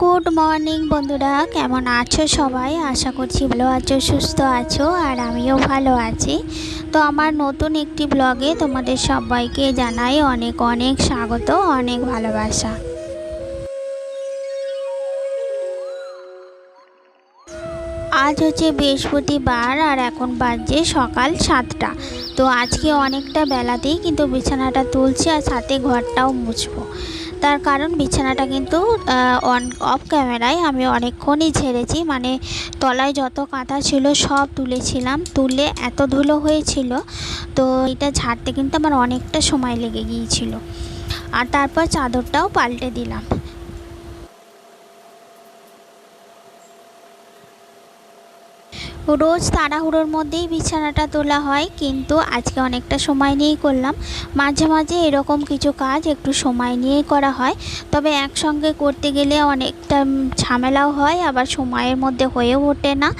Good morning বন্ধুরা। কেমন আছো সবাই? আশা করছি ভালো আছো, সুস্থ আছো, আর আমিও ভালো আছি। তো আমার নতুন একটি ব্লগে তোমাদের সবাইকে জানাই অনেক অনেক স্বাগত, অনেক ভালোবাসা। আজ হচ্ছে বৃহস্পতিবার আর এখন বাজছে সকাল সাতটা। তো আজকে অনেকটা বেলাতেই কিন্তু বিছানাটা তুলছি আর সাথে ঘরটাও মুছবো। তার কারণ বিছানাটা কিন্তু অন অফ ক্যামেরায় আমি অনেকক্ষণই ঝেড়েছি মানে তলায় যত কাঁথা ছিল সব তুলেছিলাম। তুলে এত ধুলো হয়েছিল, তো এটা ঝাড়তে কিন্তু আমার অনেকটা সময় লেগে গিয়েছিল। আর তারপর চাদরটাও পাল্টে দিলাম। রোজ তাড়াহুড়োর মধ্যেই বিছানাটা তোলা হয়, কিন্তু আজকে অনেকটা সময় নিয়েই করলাম। মাঝে মাঝে এরকম কিছু কাজ একটু সময় নিয়েই করা হয়, তবে একসঙ্গে করতে গেলে অনেকটা ঝামেলাও হয়, আবার সময়ের মধ্যে হয়েও ওঠে না।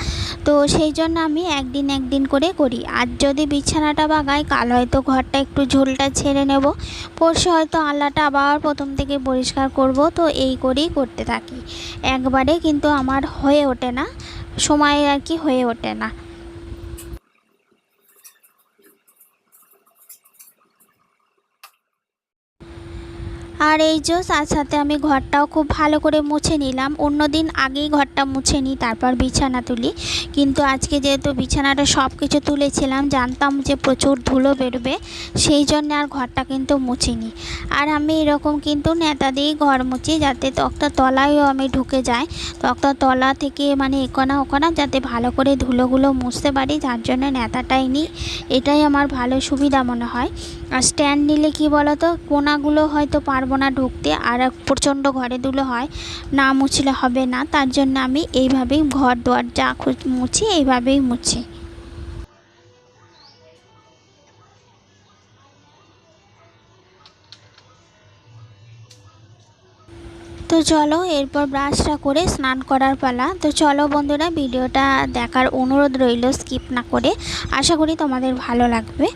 তো সেই জন্য আমি একদিন একদিন করে করি। আজ যদি বিছানাটা বাগাই কাল হয়তো ঘরটা একটু ঝোলটা ছেড়ে নেব। পরশু হয়তো আল্লাটা আবার প্রথম থেকে পরিষ্কার করব, তো এই করেই করতে থাকি। একবারে কিন্তু আমার হয়ে ওঠে না। সময় আর কি হয়ে ওঠে না। আর এই যে তার সাথে আমি ঘরটাও খুব ভালো করে মুছে নিলাম। অন্য দিন আগেই ঘরটা মুছে নিই, তারপর বিছানা তুলি। কিন্তু আজকে যেহেতু বিছানাটা সব কিছু তুলেছিলাম, জানতাম যে প্রচুর ধুলো বেরোবে, সেই জন্য আর ঘরটা কিন্তু মুছিনি আর আমি এরকম কিন্তু নেতা দিয়েই ঘর মুছি যাতে তক্তা তলায়ও আমি ঢুকে যাই। তক্তা তলা থেকে মানে একোনা ওকোনা যাতে ভালো করে ধুলোগুলো মুছতে পারি, যার জন্য নেতাটাই নিই। এটাই আমার ভালো সুবিধা মনে হয়। স্ট্যান্ড নিলে কি বলতো? কোনাগুলো হয়তো পারব না ঢুকতে আর প্রচণ্ড ঘরে দুলো হয়। না মুছলে হবে না। তার জন্য আমি এইভাবেই ঘর দুয়ার যা মুছি এইভাবেই মুছি। তো চলো এরপর ব্রাশটা করে স্নান করার পালা। তো চলো বন্ধুরা, ভিডিওটা দেখার অনুরোধ রইল স্কিপ না করে। আশা করি তোমাদের ভালো লাগবে।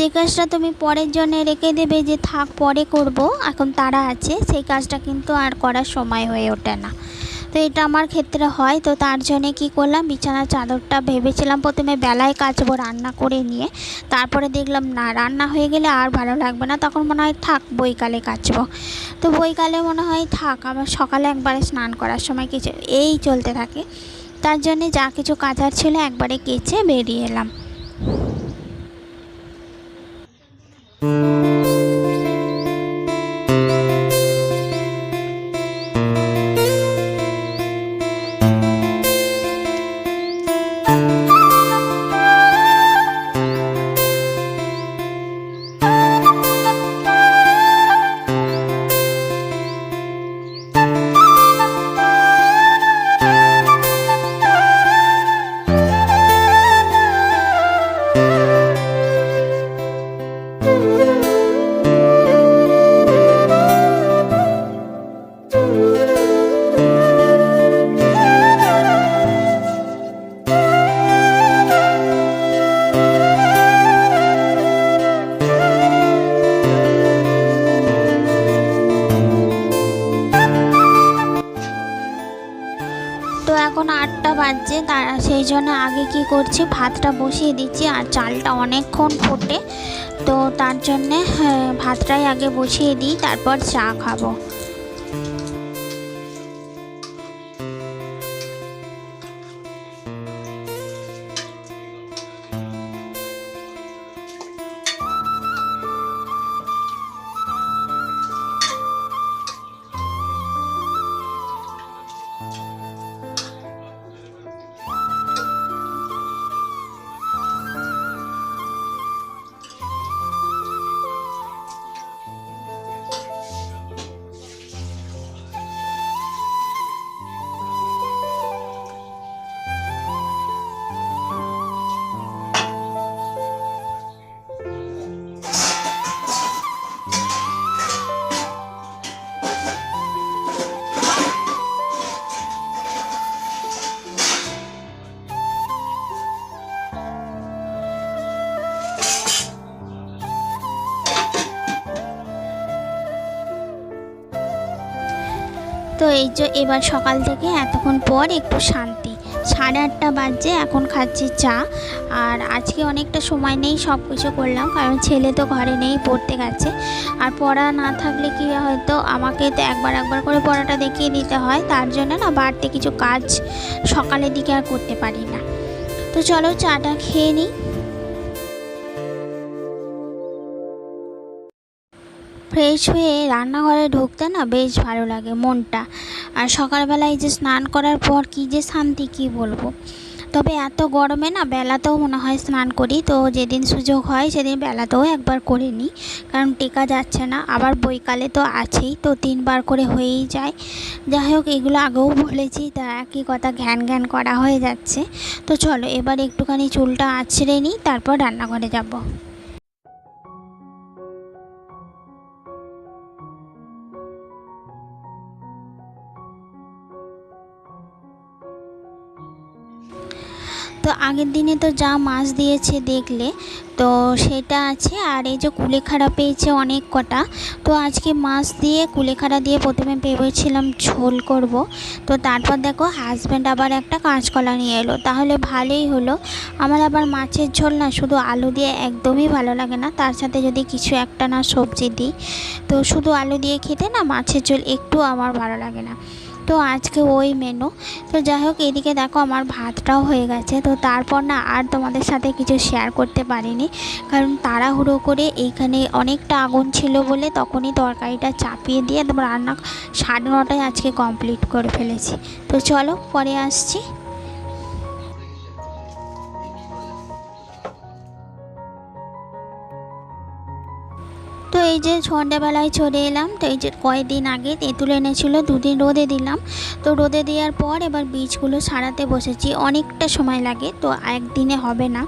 যে কাজটা তুমি পরের জন্য রেখে দেবে যে থাক, পরে করব। এখন তারা আছে, সেই কাজটা কিন্তু আর করার সময় হয়ে ওঠে না। তো এটা আমার ক্ষেত্রে হয়। তো তার জন্যে কি করলাম, বিছানার চাদরটা ভেবেছিলাম প্রথমে বেলায় কাচবো রান্না করে নিয়ে। তারপরে দেখলাম, না, রান্না হয়ে গেলে আর ভালো লাগবে না। তখন মনে হয়, থাক, বইকালে কাচবো। তো বইকালে মনে হয়, থাক, আবার সকালে একবারে স্নান করার সময় কিছু, এই চলতে থাকে। তার জন্যে যা কিছু কাচার ছিল একবারে কেচে বেরিয়ে এলাম। জন্য আগে কি করছি? ভাতটা বসিয়ে দিচ্ছি আর চালটা অনেকক্ষণ ফোটে। তো তার জন্যে হ্যাঁ, ভাতটাই আগে বসিয়ে দিই তারপর চা খাব। তো এই যে এবার সকাল থেকে এতক্ষণ পর একটু শান্তি। সাড়ে আটটা বাজছে এখন খাচ্ছি চা। আর আজকে অনেকটা সময় নেই সব কিছু করলাম, কারণ ছেলে তো ঘরে নেই, পড়তে গেছে। আর পড়া না থাকলে কি হয়তো আমাকে তো একবার একবার করে পড়াটা দেখিয়ে দিতে হয়, তার জন্য না বাড়তে কিছু কাজ সকালের দিকে আর করতে পারি না। তো চলো চাটা খেয়ে নিই। ফ্রেশ হয়ে রান্নাঘরে ঢুকতে না বেশ ভালো লাগে মনটা। আর সকালবেলায় যে স্নান করার পর কি যে শান্তি কি বলব। তবে এত গরমে না বেলাতেও মনে হয় স্নান করি। তো যেদিন সুযোগ হয় সেদিন বেলাতেও একবার করে নিই কারণ টেকা যাচ্ছে না। আবার বৈকালে তো আছেই। তো তিনবার করে হয়েই যায়। যাই হোক, এগুলো আগেও বলেছি। তা একই কথা ঘ্যান ঘ্যান করা হয়ে যাচ্ছে। তো চলো, এবার একটুখানি চুলটা আছড়ে নিই, তারপর রান্নাঘরে যাব। তো আগের দিনে তো যা মাছ দিয়েছে দেখলে, তো সেটা আছে। আর এই যে কুলেখাড়া পেয়েছে অনেক কটা। তো আজকে মাছ দিয়ে, কুলেখাড়া দিয়ে প্রথমে ভেবেছিলাম ঝোল করব। তো তারপর দেখো হাজব্যান্ড আবার একটা কাঁচকলা নিয়ে এলো। তাহলে ভালোই হলো। আমার আবার মাছের ঝোল না, শুধু আলু দিয়ে একদমই ভালো লাগে না। তার সাথে যদি কিছু একটা না সবজি দিই। তো শুধু আলু দিয়ে খেতে না মাছের ঝোল একটু আমার ভালো লাগে না। তো আজকে ওই মেনু তো যাই হোক এদিকে দেখো আমার ভাতটাও হয়ে গেছে। তো তারপর না আর তোমাদের সাথে কিছু শেয়ার করতে পারিনি। কারণ তাড়াহুড়ো করে এইখানে অনেকটা আগুন ছিল বলে তখনই তরকারিটা চাপিয়ে দিয়ে তোমার রান্না সাড়ে নটায় আজকে কমপ্লিট করে ফেলেছি। তো চলো, পরে আসছি। এই যে সন্ধ্যাবেলায় চলে এলাম, তো এই যে কয়েকদিন আগে তেঁতুল এনেছিল, দুদিন রোদে দিলাম। তো রোদে দেওয়ার পর এবার বীজগুলো সারাতে বসেছি, অনেকটা সময় লাগে, তো একদিনে হবে না।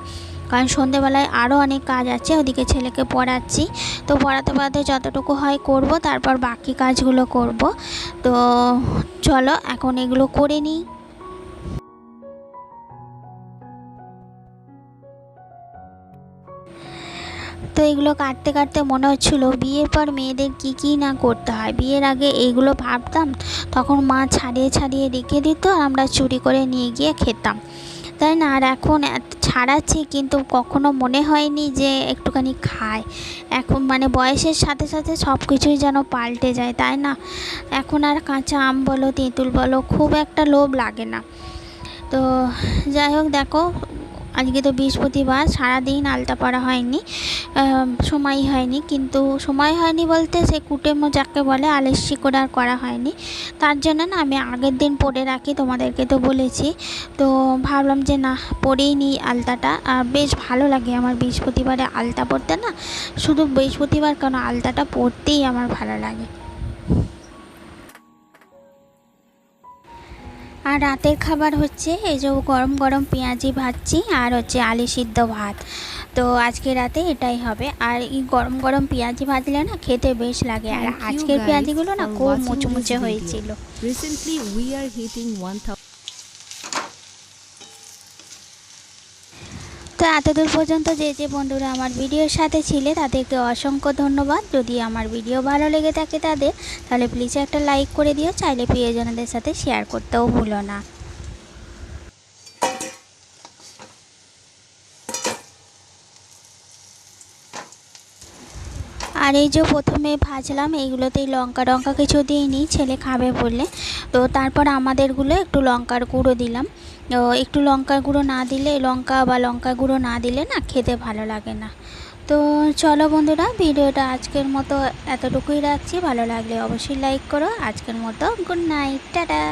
কারণ সন্ধেবেলায় আরও অনেক কাজ আছে, ওদিকে ছেলেকে পড়াচ্ছি। তো পড়াতে পড়াতে যতটুকু হয় করব, তারপর বাকি কাজগুলো করব। তো চলো, এখন এগুলো করে নিই। এগুলো কাটতে কাটতে মনে হচ্ছিল, বিয়ের পর মেয়েদের কি কি না করতে হয়। বিয়ের আগে এইগুলো ভাবতাম, তখন মা ছাড়িয়ে ছাড়িয়ে রেখে দিত আর আমরা চুরি করে নিয়ে গিয়ে খেতাম। তাই না? আর এখন ছাড়াচ্ছি কিন্তু কখনো মনে হয়নি যে একটুখানি খায়। এখন মানে বয়সের সাথে সাথে সব কিছুই যেন পাল্টে যায়, তাই না? এখন আর কাঁচা আম বলো, তেঁতুল বলো, খুব একটা লোভ লাগে না। তো যাই হোক, দেখো আজকে তো বৃহস্পতিবার, সারাদিন আলতা পড়া হয়নি সময় হয়নি, কিন্তু সময় হয়নি বলতে সে কুটেমো যাকে বলে আলস্যি করে আর করা হয়নি। তার জন্য না আমি আগের দিন পরে রাখি, তোমাদেরকে তো বলেছি। তো ভাবলাম যে না পরেই নিই আলতাটা। বেশ ভালো লাগে আমার বৃহস্পতিবারে আলতা পরতে না। শুধু বৃহস্পতিবার কেন আলতাটা পরতেই আমার ভালো লাগে। আর রাতের খাবার হচ্ছে এই যে গরম গরম পেঁয়াজি ভাজছি আর হচ্ছে আলি সিদ্ধ ভাত। তো আজকে রাতে এটাই হবে। আর এই গরম গরম পেঁয়াজি ভাজলে না খেতে বেশ লাগে। আর আজকের পেঁয়াজিগুলো না খুব মুচমুচে হয়েছিল। Recently we are hitting hitting তো এতদূর পর্যন্ত যে যে বন্ধুরা আমার ভিডিওর সাথে ছিলে, তাদেরকে অসংখ্য ধন্যবাদ। যদি আমার ভিডিও ভালো লেগে থাকে তাদের, তাহলে প্লিজ একটা লাইক করে দিও। চাইলে প্রিয়জনদের সাথে শেয়ার করতেও ভুলো না। আর এই যে প্রথমে ভাজলাম, এইগুলোতেই লঙ্কা টঙ্কা কিছু দিইনি, ছেলে খাবে বলে তো তারপর আমাদেরগুলো একটু লঙ্কার গুঁড়ো দিলাম। একটু লঙ্কার গুঁড়ো না দিলে, লঙ্কা বা লঙ্কা গুঁড়ো না দিলে না খেতে ভালো লাগে না। তো চলো বন্ধুরা, ভিডিওটা আজকের মতো এতটুকুই রাখছি। ভালো লাগলে অবশ্যই লাইক করো। আজকের মতো গুড নাইট টাটা।